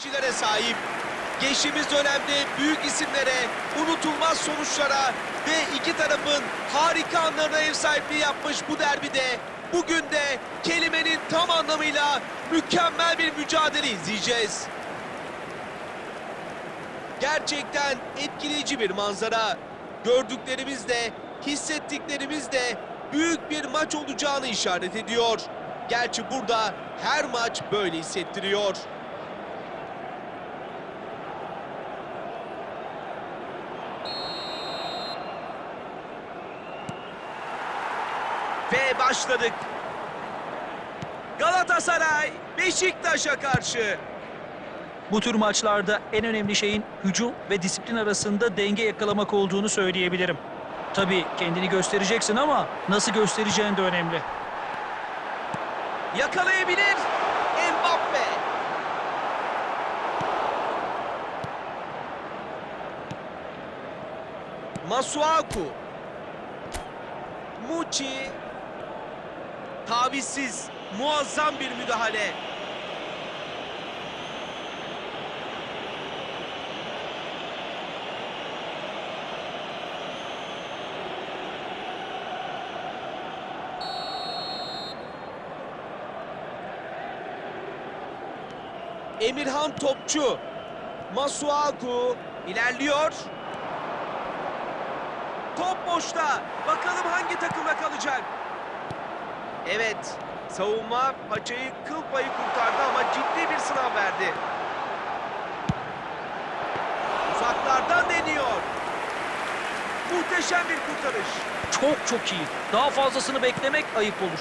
Kişilere sahip. Geçtiğimiz dönemde büyük isimlere, unutulmaz sonuçlara ve iki tarafın harika anlarına ev sahipliği yapmış bu derbide bugün de kelimenin tam anlamıyla mükemmel bir mücadele izleyeceğiz. Gerçekten etkileyici bir manzara. Gördüklerimiz de, hissettiklerimiz de büyük bir maç olacağını işaret ediyor. Gerçi burada her maç böyle hissettiriyor. Başladık. Galatasaray Beşiktaş'a karşı. Bu tür maçlarda en önemli şeyin hücum ve disiplin arasında denge yakalamak olduğunu söyleyebilirim. Tabii kendini göstereceksin ama nasıl göstereceğin de önemli. Yakalayabilir. Mbappe. Masuaku. Muçi. Tavizsiz. Muazzam bir müdahale. Emirhan Topçu. Masuaku ilerliyor. Top boşta. Bakalım hangi takımda kalacak. Evet. Savunma paçayı kıl payı kurtardı ama ciddi bir sınav verdi. Uzaklardan deniyor. Muhteşem bir kurtarış. Çok çok iyi. Daha fazlasını beklemek ayıp olur.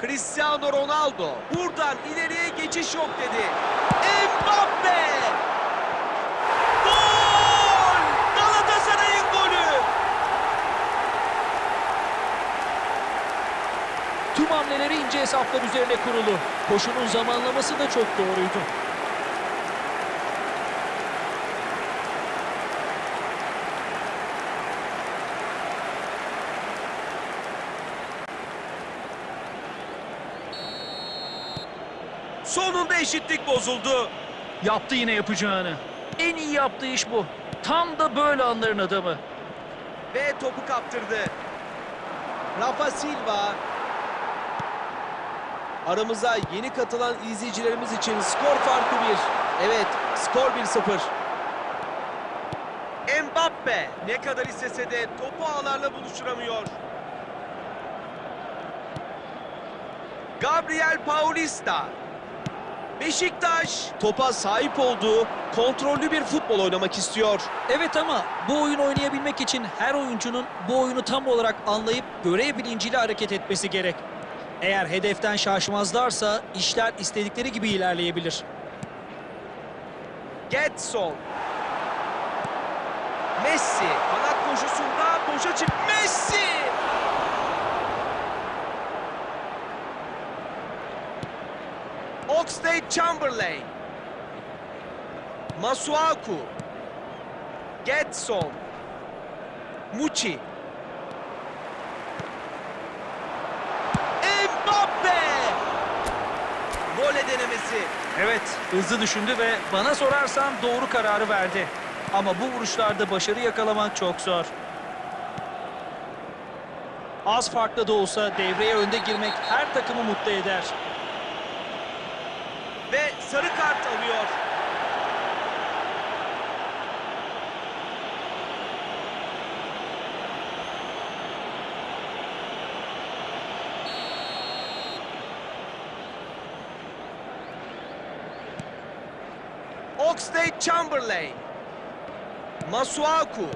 Cristiano Ronaldo buradan ileriye geçiş yok dedi. Mbappe! Gol! Galatasaray'ın golü! Hamleleri ince hesaplar üzerine kurulu. Koşunun zamanlaması da çok doğruydu. Sonunda eşitlik bozuldu. Yaptı yine yapacağını. En iyi yaptığı iş bu. Tam da böyle anların adamı. Ve topu kaptırdı. Rafa Silva. Aramıza yeni katılan izleyicilerimiz için skor farkı bir. Evet, skor 1-0. Mbappe ne kadar istese de topu ağlarla buluşturamıyor. Gabriel Paulista. Beşiktaş topa sahip olduğu kontrollü bir futbol oynamak istiyor. Evet ama bu oyun oynayabilmek için her oyuncunun bu oyunu tam olarak anlayıp görev bilinciyle hareket etmesi gerek. Eğer hedeften şaşmazlarsa işler istedikleri gibi ilerleyebilir. Getson. Messi. Kanat koşusunda boşa çık. Messi! Oxlade Chamberlain. Masuaku. Getson. Muçi. Mbappe! Vole denemesi. Evet, hızlı düşündü ve bana sorarsan doğru kararı verdi. Ama bu vuruşlarda başarı yakalamak çok zor. Az farklı da olsa devreye önde girmek her takımı mutlu eder. ve sarı kart alıyor. Oxlade Chamberlain. Masuaku.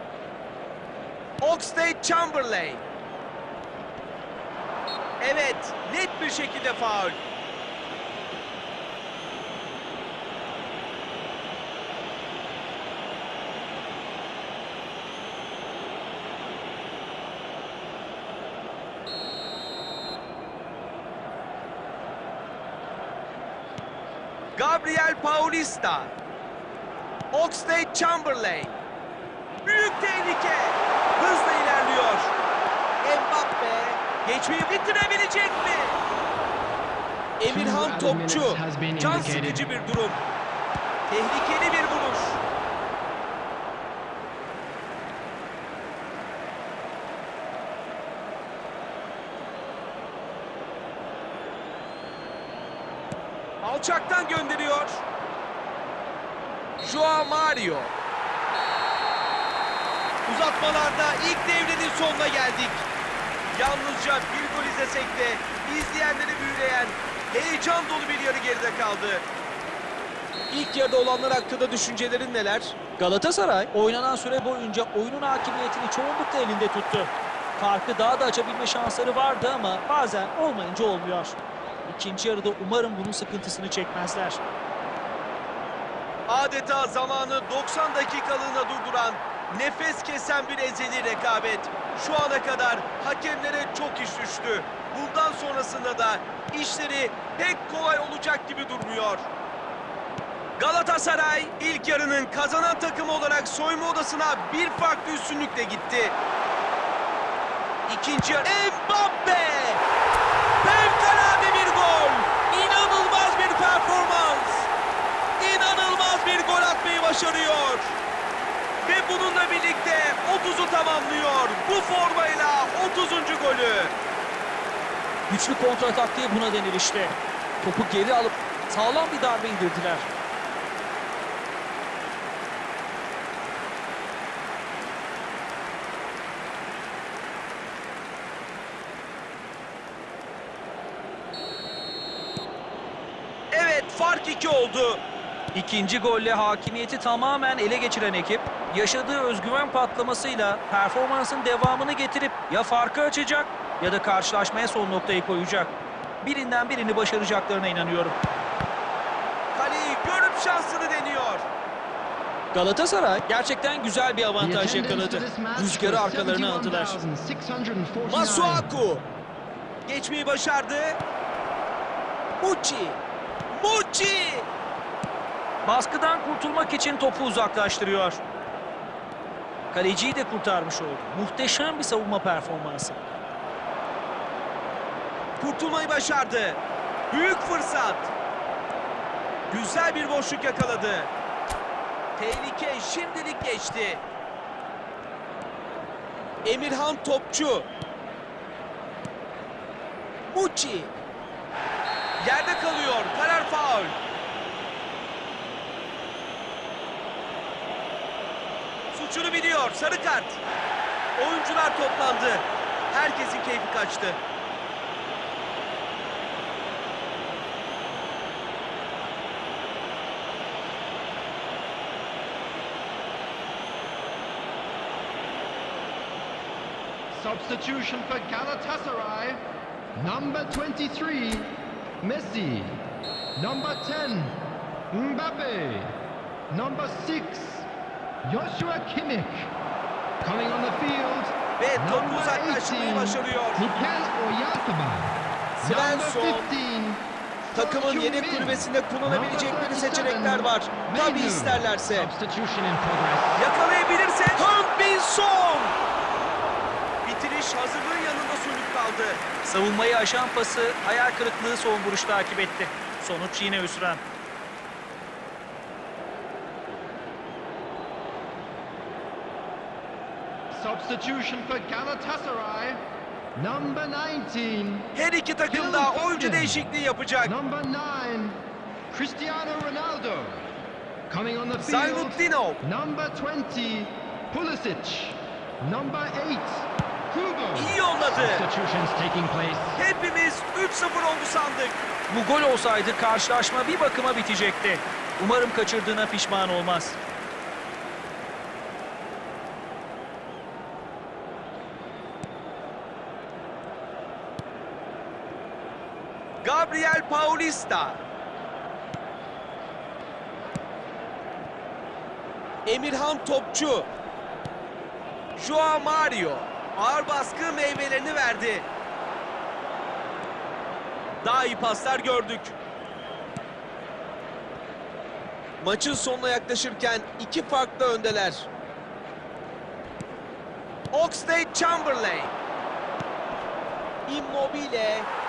Oxlade Chamberlain. Evet, net bir şekilde faul. Gabriel Paulista. Oxlade Chamberlain. Büyük tehlike. Hızla ilerliyor. Mbappe geçmeyi bitirebilecek mi? Emirhan Topçu. Can sıkıcı bir durum. Tehlikeli bir vuruş. Alçaktan gönderiyor. Joao Mario. Uzatmalarda ilk devrenin sonuna geldik. Yalnızca bir gol izlesek de izleyenleri büyüleyen heyecan dolu bir yarı geride kaldı. İlk yarıda olanlar hakkında düşüncelerin neler? Galatasaray oynanan süre boyunca oyunun hakimiyetini çoğunlukla elinde tuttu. Farkı daha da açabilme şansları vardı ama bazen olmayınca olmuyor. İkinci yarıda umarım bunun sıkıntısını çekmezler. Adeta zamanı 90 dakikalığına durduran, nefes kesen bir ezeli rekabet. Şu ana kadar hakemlere çok iş düştü. Bundan sonrasında da işleri pek kolay olacak gibi durmuyor. Galatasaray ilk yarının kazanan takımı olarak soyunma odasına bir farklı üstünlükle gitti. İkinci yarı Mbappe! Fevkalade bir gol! İnanılmaz bir performans! İnanılmaz bir gol atmayı başarıyor. Ve bununla birlikte 30'u tamamlıyor. Bu formayla 30. golü. Güçlü kontra taktiği buna denir işte. Topu geri alıp sağlam bir darbe indirdiler. Evet fark 2 oldu. İkinci golle hakimiyeti tamamen ele geçiren ekip yaşadığı özgüven patlamasıyla performansın devamını getirip ya farkı açacak ya da karşılaşmaya son noktayı koyacak. Birinden birini başaracaklarına inanıyorum. Kaleyi görüp şansını deniyor. Galatasaray gerçekten güzel bir avantaj yakaladı. Rüzgarı arkalarına aldılar. Masuaku. Geçmeyi başardı. Mucci. Mucci. Baskıdan kurtulmak için topu uzaklaştırıyor. Kaleciyi de kurtarmış oldu. Muhteşem bir savunma performansı. Kurtulmayı başardı. Büyük fırsat. Güzel bir boşluk yakaladı. Tehlike şimdilik geçti. Emirhan Topçu. Mucci. Yerde kalıyor. Karar faul. Suçunu biliyor. Sarı kart. Oyuncular toplandı. Herkesin keyfi kaçtı. Substitution for Galatasaray. Number 23, Messi. Number 10, Mbappe. Number 6, Joshua Kimmich. Coming on the field, Ve topu number uzaklaştırmayı 18, başarıyor. Mikel Oyarzabal. Number Svensson. 15, Takımın yedek kulübesinde kullanabilecekleri seçenekler 37, var. Tabii Mainu. isterlerse. Yakalayabilirse Heung-min Son! Bitiriş hazırlığın yanında sönük kaldı. Savunmayı aşan pası hayal kırıklığı son vuruş takip etti. Sonuç yine hüsran. Substitution for Galatasaray. Number 19, Her iki takım da oyuncu değişikliği yapacak. Number 9, Cristiano Ronaldo. Coming on the field, Zaynutdinov. number 20, Pulisic. Number 8, Hugo. İyi yolladı. Substitutions taking place. Hepimiz 3-0 oldu sandık. Bu gol olsaydı karşılaşma bir bakıma bitecekti. Umarım kaçırdığına pişman olmaz. Paulista. Emirhan Topçu. Joao Mario. Ağır baskı meyvelerini verdi. Daha iyi paslar gördük. Maçın sonuna yaklaşırken iki farklı öndeler. Oxlade Chamberlain. Immobile.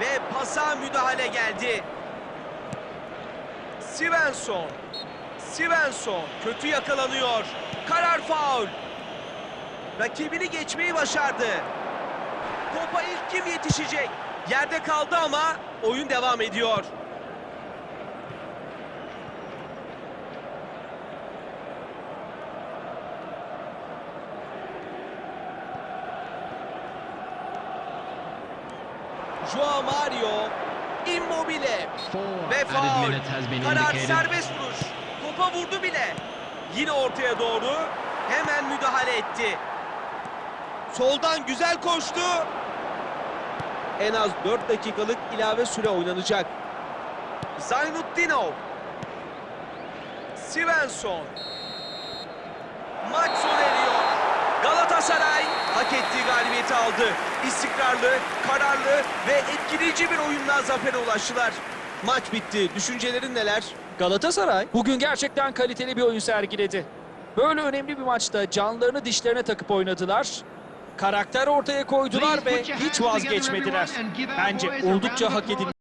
Ve pasa müdahale geldi. Svensson. Svensson kötü yakalanıyor. Karar faul. Rakibini geçmeyi başardı. Topa ilk kim yetişecek? Yerde kaldı ama oyun devam ediyor. Joao Mario, Immobile ve faul. Karar serbest vuruş. Topa vurdu bile. Yine ortaya doğru hemen müdahale etti. Soldan güzel koştu. En az 4 dakikalık ilave süre oynanacak. Zaynutdinov. Svensson. Maç sona eriyor. Galatasaray hak ettiği galibiyeti aldı. İstikrarlı, kararlı ve etkileyici bir oyunla zafere ulaştılar. Maç bitti. Düşüncelerin neler? Galatasaray bugün gerçekten kaliteli bir oyun sergiledi. Böyle önemli bir maçta canlarını dişlerine takıp oynadılar. Karakter ortaya koydular ve hiç vazgeçmediler. Bence oldukça hak edilmiş.